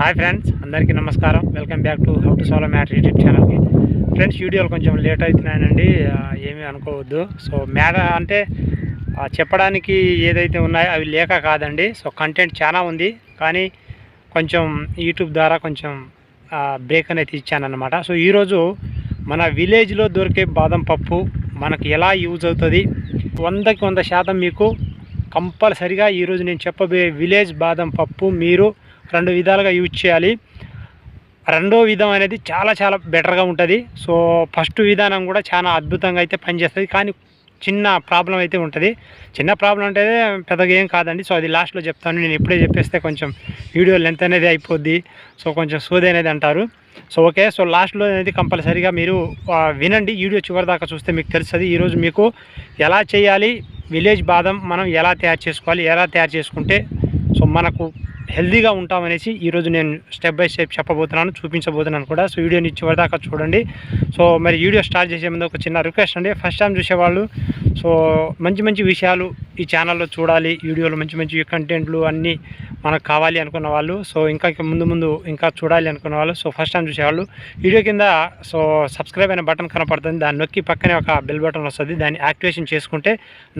Hi friends అందరికీ నమస్కారం. Welcome back to how to solve matter YouTube ఛానల్కి. Friends వీడియోలు కొంచెం లేట్ అవుతున్నాయనండి. ఏమీ అనుకోవద్దు. సో మ్యాటర్ అంటే చెప్పడానికి ఏదైతే ఉన్నాయో అవి లేక కాదండి. సో కంటెంట్ చాలా ఉంది. కానీ కొంచెం యూట్యూబ్ ద్వారా కొంచెం బ్రేక్ అనేది ఇచ్చానమాట సో ఈరోజు మన విలేజ్లో దొరికే బాదం పప్పు మనకు ఎలా యూజ్ అవుతుంది? వందకి వంద శాతం మీకు కంపల్సరిగా ఈరోజు నేను చెప్పబోయే విలేజ్ బాదం పప్పు మీరు రెండు విధాలుగా యూజ్ చేయాలి. రెండో విధం అనేది చాలా చాలా బెటర్గా ఉంటుంది. సో ఫస్ట్ విధానం కూడా చాలా అద్భుతంగా అయితే పనిచేస్తుంది. కానీ చిన్న ప్రాబ్లం అయితే ఉంటుంది. చిన్న ప్రాబ్లం అంటే పెద్దగా ఏం కాదండి. సో అది లాస్ట్లో చెప్తాను. నేను ఇప్పుడే చెప్పేస్తే కొంచెం వీడియో లెంత్ అనేది అయిపోద్ది. సో కొంచెం సోది అనేది అంటారు. So okay. సో లాస్ట్లో అనేది కంపల్సరీగా మీరు వినండి. వీడియో చివరి దాకా చూస్తే మీకు తెలుస్తుంది. ఈరోజు మీకు ఎలా చేయాలి? విలేజ్ బాదం మనం ఎలా తయారు చేసుకోవాలి? ఎలా తయారు చేసుకుంటే సో మనకు హెల్దీగా ఉంటామనేసి ఈరోజు నేను స్టెప్ బై స్టెప్ చెప్పబోతున్నాను చూపించబోతున్నాను కూడా. సో వీడియోని చివరిదాకా చూడండి. సో మరి వీడియో స్టార్ట్ చేసే ముందు ఒక చిన్న రిక్వెస్ట్ అండి. ఫస్ట్ టైం చూసేవాళ్ళు సో మంచి మంచి విషయాలు ఈ ఛానల్లో చూడాలి. వీడియోలు మంచి మంచి కంటెంట్లు అన్నీ మనకు కావాలి అనుకున్న వాళ్ళు సో ఇంకా ఇంకా ముందు ముందు ఇంకా చూడాలి అనుకున్న వాళ్ళు సో ఫస్ట్ టైం చూసేవాళ్ళు. వీడియో కింద సో సబ్స్క్రైబ్ అనే బటన్ కనపడుతుంది. దాన్ని నొక్కి పక్కనే ఒక బెల్ బటన్ వస్తుంది. దాన్ని యాక్టివేషన్ చేసుకుంటే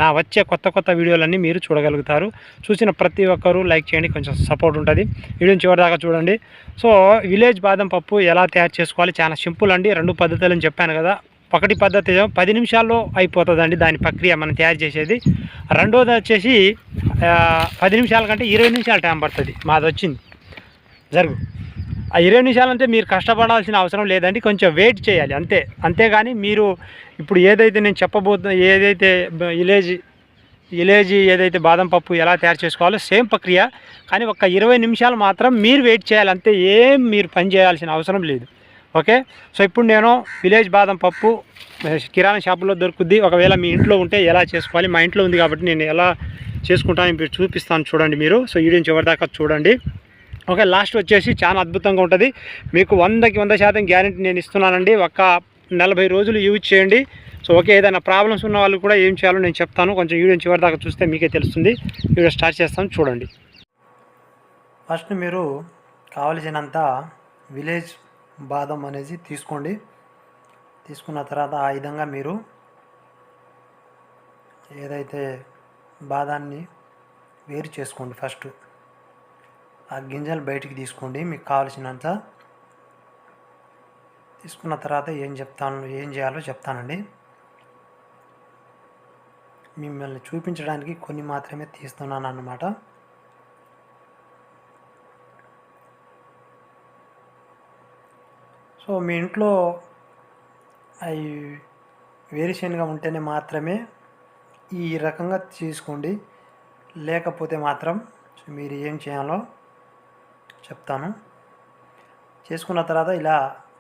నా వచ్చే కొత్త కొత్త వీడియోలన్నీ మీరు చూడగలుగుతారు. చూసిన ప్రతి ఒక్కరూ లైక్ చేయండి. కొంచెం సపోర్ట్ ఉంటుంది. వీడియోని చివరిదాకా చూడండి. సో విలేజ్ బాదం పప్పు ఎలా తయారు చేసుకోవాలి? చాలా సింపుల్ అండి. రెండు పద్ధతులు చెప్పాను కదా. ఒకటి పద్ధతి పది నిమిషాల్లో అయిపోతుందండి దాని ప్రక్రియ మనం తయారు చేసేది. రెండోది వచ్చేసి పది నిమిషాల కంటే ఇరవై నిమిషాలు టైం పడుతుంది. మాది వచ్చింది. జరుగు. ఆ ఇరవై నిమిషాలంటే మీరు కష్టపడాల్సిన అవసరం లేదండి. కొంచెం వెయిట్ చేయాలి. అంతే. అంతేగాని మీరు ఇప్పుడు ఏదైతే నేను చెప్పబోతున్నా ఏదైతే విలేజ్ విలేజ్ ఏదైతే బాదం పప్పు ఎలా తయారు చేసుకోవాలో సేమ్ ప్రక్రియ కానీ ఒక ఇరవై నిమిషాలు మాత్రం మీరు వెయిట్ చేయాలి. అంతే ఏం మీరు పని చేయాల్సిన అవసరం లేదు. ఓకే? సో ఇప్పుడు నేను విలేజ్ బాదం పప్పు కిరాణా షాపులో దొరుకుద్ది. ఒకవేళ మీ ఇంట్లో ఉంటే ఎలా చేసుకోవాలి? మా ఇంట్లో ఉంది కాబట్టి నేను ఎలా చేసుకుంటాను మీరు చూపిస్తాను చూడండి మీరు. సో వీడియో చివరిదాకా చూడండి. ఓకే లాస్ట్ వచ్చేసి చాలా అద్భుతంగా ఉంటుంది. మీకు వందకి వంద శాతం గ్యారెంటీ నేను ఇస్తున్నానండి. ఒక నలభై రోజులు యూజ్ చేయండి. సో ఓకే ఏదైనా ప్రాబ్లమ్స్ ఉన్న వాళ్ళు కూడా ఏం చేయాలో నేను చెప్తాను. కొంచెం వీడియో చివరి దాకా చూస్తే మీకే తెలుస్తుంది. వీడియో స్టార్ట్ చేస్తాను చూడండి. ఫస్ట్ మీరు కావలసినంత విలేజ్ బాదం అనేది తీసుకోండి. తీసుకున్న తర్వాత ఆ విధంగా మీరు ఏదైతే బాదాన్ని వేరు చేసుకోండి ఫస్ట్. ఆ గింజలు బయటికి తీసుకోండి మీకు కావలసినంత. తీసుకున్న తర్వాత ఏం చెప్తాను ఏం చేయాలో చెప్తానండి. మిమ్మల్ని చూపించడానికి కొన్ని మాత్రమే తీస్తున్నాను అన్నమాట సో మీ ఇంట్లో అవి వేరుశనగ ఉంటేనే మాత్రమే ఈ రకంగా తీసుకోండి. లేకపోతే మాత్రం మీరు ఏం చేయాలో చెప్తాను. చేసుకున్న తర్వాత ఇలా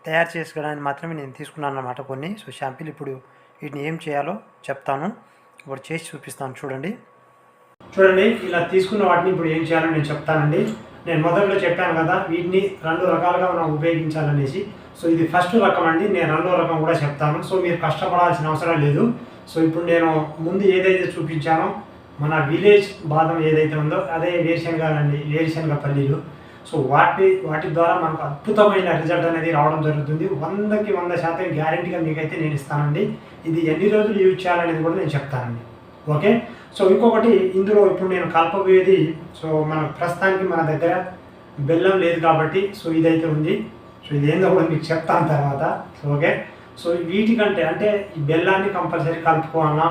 తయారు చేసుకోవడానికి మాత్రమే నేను తీసుకున్నాను అన్నమాట కొన్ని. సో షాంపిల్ ఇప్పుడు వీటిని ఏం చేయాలో చెప్తాను. ఇప్పుడు చేసి చూపిస్తాను చూడండి. చూడండి ఇలా తీసుకున్న వాటిని ఇప్పుడు ఏం చేయాలో నేను చెప్తానండి. నేను మొదట్లో చెప్పాను కదా వీటిని రెండు రకాలుగా మనం ఉపయోగించాలనేసి. సో ఇది ఫస్ట్ రకం అండి నేను రెండో రకం కూడా చెప్తాను. సో మీరు కష్టపడాల్సిన అవసరం లేదు. సో ఇప్పుడు నేను ముందు ఏదైతే చూపించానో మన విలేజ్ బాదం ఏదైతే ఉందో అదే వేరుశనగ అండి వేరుశనగ పల్లీలు. సో వాటి వాటి ద్వారా మనకు అద్భుతమైన రిజల్ట్ అనేది రావడం జరుగుతుంది. వందకి వంద శాతం గ్యారంటీగా మీకైతే నేను ఇస్తానండి. ఇది ఎన్ని రోజులు యూజ్ చేయాలనేది కూడా నేను చెప్తానండి. ఓకే? సో ఇంకొకటి ఇందులో ఇప్పుడు నేను కలపబోయేది సో మన ప్రస్తుతానికి మన దగ్గర బెల్లం లేదు కాబట్టి సో ఇదైతే ఉంది. సో ఇదేందో కూడా మీకు చెప్తాను తర్వాత. So okay? సో వీటికంటే అంటే ఈ బెల్లాన్ని కంపల్సరీ కలుపుకోవాలా?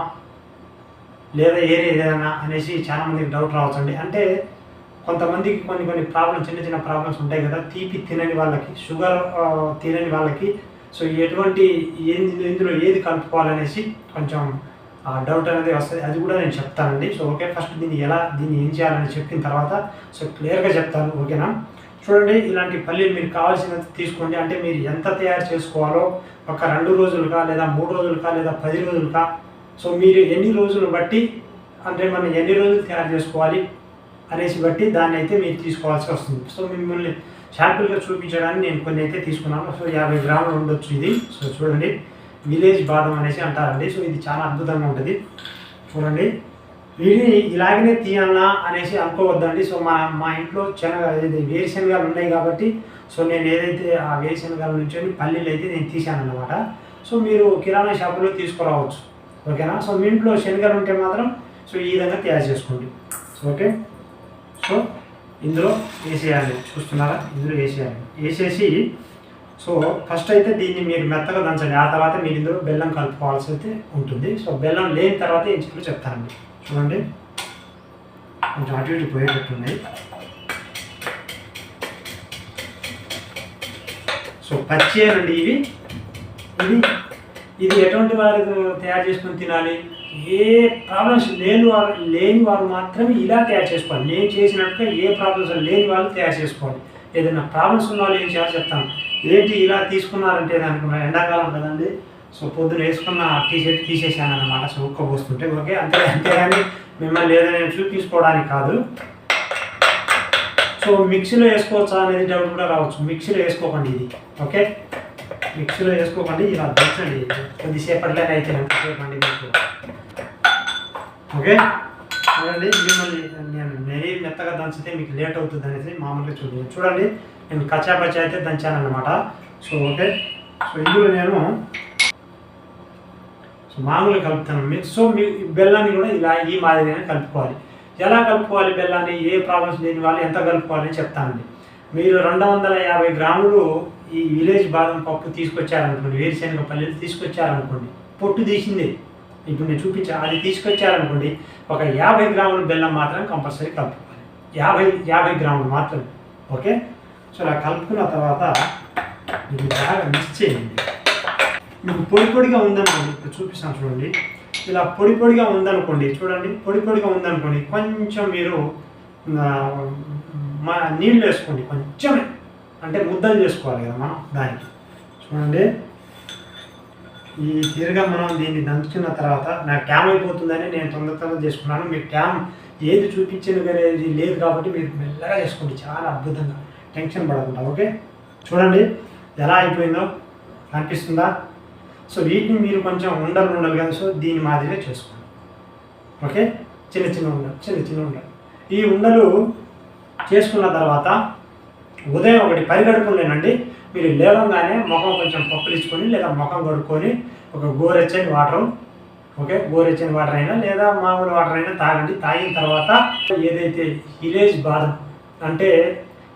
లేదా ఏరే ఏదైనా అనేసి చాలామందికి డౌట్ రావచ్చండి. అంటే కొంతమందికి కొన్ని కొన్ని ప్రాబ్లమ్స్ చిన్న చిన్న ప్రాబ్లమ్స్ ఉంటాయి కదా తీపి తినని వాళ్ళకి షుగర్ తినని వాళ్ళకి. సో ఎటువంటి ఏంది ఇందులో ఏది కలుపుకోవాలనేసి కొంచెం డౌట్ అనేది వస్తుంది. అది కూడా నేను చెప్తానండి. సో ఓకే ఫస్ట్ దీన్ని ఎలా దీన్ని ఏం చేయాలని చెప్పిన తర్వాత సో క్లియర్గా చెప్తాను. ఓకేనా? చూడండి ఇలాంటి పల్లీలు మీరు కావాల్సినంత తీసుకోండి. అంటే మీరు ఎంత తయారు చేసుకోవాలో ఒక రెండు రోజులుగా లేదా మూడు రోజులుగా లేదా పది రోజులుగా. సో మీరు ఎన్ని రోజులు బట్టి అంటే మనం ఎన్ని రోజులు తయారు చేసుకోవాలి? అనేసి బట్టి దాన్ని అయితే మీరు తీసుకోవాల్సి వస్తుంది. సో మిమ్మల్ని శాంపుల్గా చూపించడానికి నేను కొన్ని అయితే తీసుకున్నాను. సో యాభై గ్రాములు ఉండొచ్చు ఇది. సో చూడండి. విలేజ్ బాదం అనేసి అంటారండి. సో ఇది చాలా అద్భుతంగా ఉంటుంది. చూడండి. వీడిని ఇలాగనే తీయాలనా అనేసి అనుకోవద్దండి. సో మా మా ఇంట్లో శనగ ఇది వేరుశనగలు ఉన్నాయి కాబట్టి సో నేను ఏదైతే ఆ వేరుశనగల నుంచి పల్లీలు అయితే నేను తీసాను అనమాట సో మీరు కిరాణా షాపులో తీసుకురావచ్చు. ఓకేనా? సో మీ ఇంట్లో శనగలు ఉంటే మాత్రం సో ఈ విధంగా తయారు చేసుకోండి. ఓకే? సో ఇందులో వేసేయాలి. చూస్తున్నారా? ఇందులో వేసేయాలి. వేసేసి సో ఫస్ట్ అయితే దీన్ని మీరు మెత్తగా దంచండి. ఆ తర్వాత మీరు ఇందులో బెల్లం కలుపుకోవాల్సి అయితే ఉంటుంది. సో బెల్లం లేని తర్వాత ఏం చెప్పి చెప్తానండి. చూడండి. కొంచెం అటు ఇటు పోయేటట్టున్నాయి సో పచ్చేనండి ఇవి. ఇది ఇది ఎటువంటి వారు తయారు చేసుకుని తినాలి? ఏ ప్రాబ్లమ్స్ లేని వారు లేని వారు మాత్రమే ఇలా తయారు చేసుకోవాలి. నేను చేసినట్టుగా ఏ ప్రాబ్లమ్స్ లేని వాళ్ళు తయారు చేసుకోవాలి. ఏదైనా ప్రాబ్లమ్స్ ఉన్న వాళ్ళు ఏం చేయాలి చెప్తాను. ఏంటి ఇలా తీసుకున్నారంటే దానికి ఎండాకాలం కదండి. సో పొద్దున వేసుకున్న టీ షర్ట్ తీసేసాను అనమాట సో ఉక్క పోస్తుంటే ఓకే అంతే అంతేగాని మిమ్మల్ని ఏదైనా చూపించుకోవడానికి కాదు. సో మిక్సీలో వేసుకోవచ్చా అనేది డౌట్ కూడా రావచ్చు. మిక్సీలో వేసుకోకండి ఇది ఓకే? మిక్సీలో వేసుకోకండి ఇలా దంచండి. కొద్దిసేపట్లో అయితే మీకు. ఓకే? చూడండి మిమ్మల్ని నేను నెయ్యి మెత్తగా దంచితే మీకు లేట్ అవుతుంది అనేసి మామూలుగా చూడండి చూడండి నేను కచ్చా అయితే దంచాను అనమాట సో ఓకే? సో ఇందులో నేను సో మామూలుగా కలుపుతాను మీ సో మీ బెల్లాన్ని కూడా ఇలా ఈ మాదిరిగానే కలుపుకోవాలి. ఎలా కలుపుకోవాలి బెల్లాన్ని? ఏ ప్రాబ్లమ్స్ లేని వాళ్ళు ఎంత కలుపుకోవాలి అని చెప్తానండి మీరు రెండు వందల యాభై గ్రాములు ఈ విలేజ్ బాదం పప్పు తీసుకొచ్చారనుకోండి వేరుశనగ పల్లెలు తీసుకొచ్చారనుకోండి పొట్టు తీసింది. ఇప్పుడు నేను చూపించా అది తీసుకొచ్చారనుకోండి ఒక యాభై గ్రాముల బెల్లం మాత్రం కంపల్సరీ కలుపుకోవాలి. యాభై యాభై గ్రాములు మాత్రం ఓకే? సో అలా కలుపుకున్న తర్వాత ఇది బాగా మిక్స్ చేయండి. మీకు పొడి పొడిగా ఉందనుకోండి ఇప్పుడు చూపిస్తాను చూడండి. ఇలా పొడి పొడిగా ఉందనుకోండి చూడండి పొడి పొడిగా ఉందనుకోండి కొంచెం మీరు మా నీళ్ళు వేసుకోండి కొంచెమే. అంటే ముద్దలు చేసుకోవాలి కదా మనం దానికి. చూడండి. ఈ తీరుగా మనం దీన్ని దంచుకున్న తర్వాత నాకు ట్యామ్ అయిపోతుందని నేను తొందర తొందర చేసుకున్నాను. మీకు ట్యామ్ ఏది చూపించిన కానీ లేదు కాబట్టి మీరు మెల్లగా చేసుకోండి. చాలా అద్భుతంగా. టెన్షన్ పడకుండా ఓకే? చూడండి ఎలా అయిపోయిందో అనిపిస్తుందా? సో వీటిని మీరు కొంచెం ఉండలు ఉండలు కదా సో దీని మాదిరిగా చేసుకోండి. ఓకే? చిన్న చిన్న ఉండలు చిన్న చిన్న ఉండలు. ఈ ఉండలు చేసుకున్న తర్వాత ఉదయం ఒకటి పరిగడుపులేనండి మీరు లేవగానే ముఖం కొంచెం పప్పులించుకొని లేదా ముఖం కడుక్కొని ఒక గోరెచ్చని వాటర్ ఓకే గోరెచ్చని వాటర్ అయినా లేదా మామూలు వాటర్ అయినా తాగండి. తాగిన తర్వాత ఏదైతే హిలేజ్ బాదం అంటే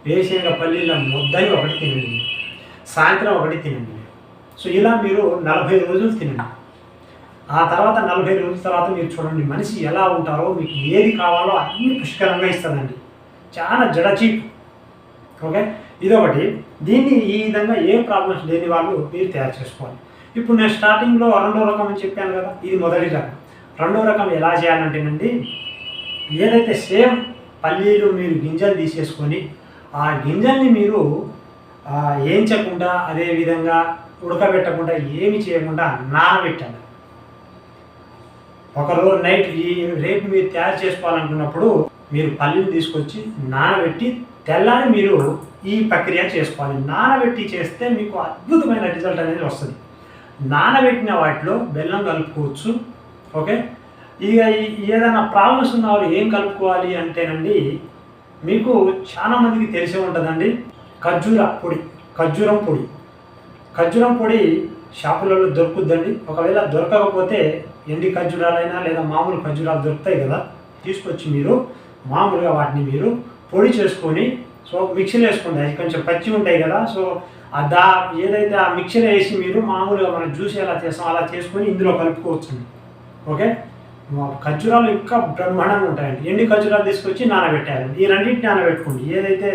వేసిన పల్లీల ముద్దని ఒకటి తినండి సాయంత్రం ఒకటి తినండి. సో ఇలా మీరు నలభై రోజులు తినండి. ఆ తర్వాత నలభై రోజుల తర్వాత మీరు చూడండి మనిషి ఎలా ఉంటారో మీకు ఏది కావాలో అన్ని పుష్కలంగా ఇస్తుందండి చాలా జడచీపు ఓకే? ఇదొకటి. దీన్ని ఈ విధంగా ఏ ప్రాబ్లమ్స్ లేని వాళ్ళు మీరు తయారు చేసుకోవాలి. ఇప్పుడు నేను స్టార్టింగ్లో రెండో రకం అని చెప్పాను కదా ఇది మొదటి రకం. రెండో రకం ఎలా చేయాలంటేనండి ఏదైతే సేమ్ పల్లీలు మీరు గింజలు తీసేసుకొని ఆ గింజల్ని మీరు ఏంచకుండా అదే విధంగా ఉడకబెట్టకుండా ఏమి చేయకుండా నానబెట్టాలి. ఒకరోజు నైట్ ఈ రేపు మీరు తయారు చేసుకోవాలనుకున్నప్పుడు మీరు పల్లీలు తీసుకొచ్చి నానబెట్టి తెల్లారి మీరు ఈ ప్రక్రియ చేసుకోవాలి. నానబెట్టి చేస్తే మీకు అద్భుతమైన రిజల్ట్ అనేది వస్తుంది. నానబెట్టిన వాటిలో బెల్లం కలుపుకోవచ్చు. ఓకే? ఇక ఈ- ఏదైనా ప్రాబ్లమ్స్ ఉన్న వాళ్ళు ఏం కలుపుకోవాలి అంటేనండి మీకు చాలా మందికి తెలిసే ఉంటుందండి ఖర్జూర పొడి ఖర్జూరం పొడి. ఖర్జూరం పొడి షాపులలో దొరుకుద్దండి. ఒకవేళ దొరకకపోతే ఎండి ఖర్జూరాలైనా లేదా మామూలు ఖర్జూరాలు దొరుకుతాయి కదా తీసుకొచ్చి మీరు మామూలుగా వాటిని మీరు పొడి చేసుకొని సో మిక్సీలో వేసుకోండి. కొంచెం పచ్చి ఉంటాయి కదా సో ఆ దా ఏదైతే ఆ మిక్సీలో వేసి మీరు మామూలుగా మనం జ్యూస్ ఎలా చేస్తాం అలా చేసుకొని ఇందులో కలుపుకోవచ్చండి ఓకే? ఖర్జూరాలు ఇంకా బ్రహ్మాండంగా ఉంటాయండి. ఎండి ఖర్జూరాలు తీసుకొచ్చి నానబెట్టాలి ఈ రెండింటిని నానబెట్టుకోండి. ఏదైతే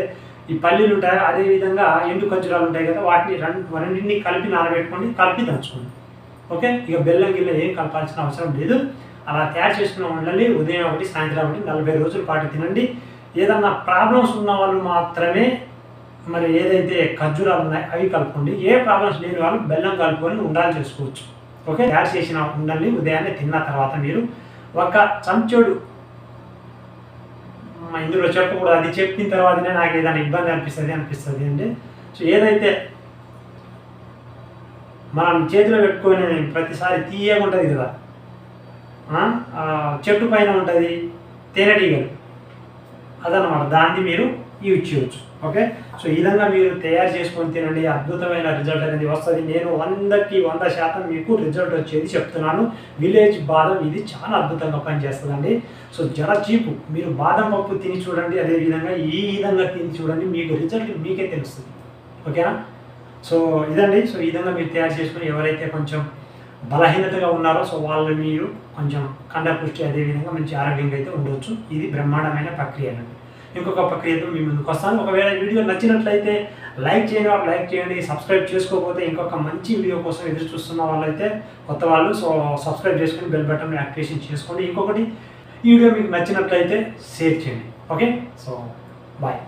ఈ పల్లీలు ఉంటాయో అదేవిధంగా ఎండు ఖర్జూరాలు ఉంటాయి కదా వాటిని రెండు రెండింటిని కలిపి నానబెట్టుకోండి. కలిపి దంచుకోండి. ఓకే? ఇక బెల్లం గిల్ల ఏం కలపాల్సిన అవసరం లేదు. అలా తయారు చేసుకున్న ఉండాలి ఉదయం ఒకటి సాయంత్రం ఒకటి నలభై రోజుల పాటు తినండి. ఏదన్నా ప్రాబ్లమ్స్ ఉన్న వాళ్ళు మాత్రమే మరి ఏదైతే ఖర్జూరాలు ఉన్నాయో అవి కలుపుకోండి. ఏ ప్రాబ్లమ్స్ లేని వాళ్ళు బెల్లం కలుపుకొని ఉండాలి చేసుకోవచ్చు. ఓకే తయారు చేసిన ఉండాలి ఉదయాన్నే తిన్న తర్వాత మీరు ఒక చంచోడు ఇందులో చెప్పకూడదు. అది చెప్పిన తర్వాతనే నాకు ఏదైనా ఇబ్బంది అనిపిస్తుంది అనిపిస్తుంది అంటే సో ఏదైతే మనం చేతిలో పెట్టుకొని ప్రతిసారి తీయగా ఉంటుంది కదా చెట్టు పైన ఉంటుంది తేనెటీగలు. అదనమాట దాన్ని మీరు యూజ్ చేయొచ్చు. ఓకే? సో ఈ విధంగా మీరు తయారు చేసుకొని తినండి. అద్భుతమైన రిజల్ట్ అనేది వస్తుంది. నేను వందకి వంద శాతం మీకు రిజల్ట్ వచ్చేది చెప్తున్నాను. విలేజ్ బాదం ఇది చాలా అద్భుతంగా పనిచేస్తుందండి. సో జర చీపు. మీరు బాదం పప్పు తిని చూడండి. అదే విధంగా ఈ విధంగా తిని చూడండి. మీకు రిజల్ట్ మీకే తెలుస్తుంది. ఓకేనా? సో ఇదండి. సో ఈ విధంగా మీరు తయారు చేసుకుని ఎవరైతే కొంచెం బలహీనతగా ఉన్నారో సో వాళ్ళు మీరు కొంచెం కండపుష్టి అదే విధంగా మంచి ఆరోగ్యంగా అయితే ఉండొచ్చు. ఇది బ్రహ్మాండమైన ప్రక్రియ అండి. ఇంకొక ప్రక్రియతో మీ ముందుకు వస్తాను. ఒకవేళ వీడియో నచ్చినట్లయితే లైక్ చేయండి వాళ్ళు లైక్ చేయండి. సబ్స్క్రైబ్ చేసుకోకపోతే ఇంకొక మంచి వీడియో కోసం ఎదురు చూస్తున్న వాళ్ళైతే కొత్త వాళ్ళు సో సబ్స్క్రైబ్ చేసుకుని బెల్ బటన్ యాక్టివేషన్ చేసుకోండి. ఇంకొకటి ఈ వీడియో మీకు నచ్చినట్లయితే షేర్ చేయండి. ఓకే? So bye.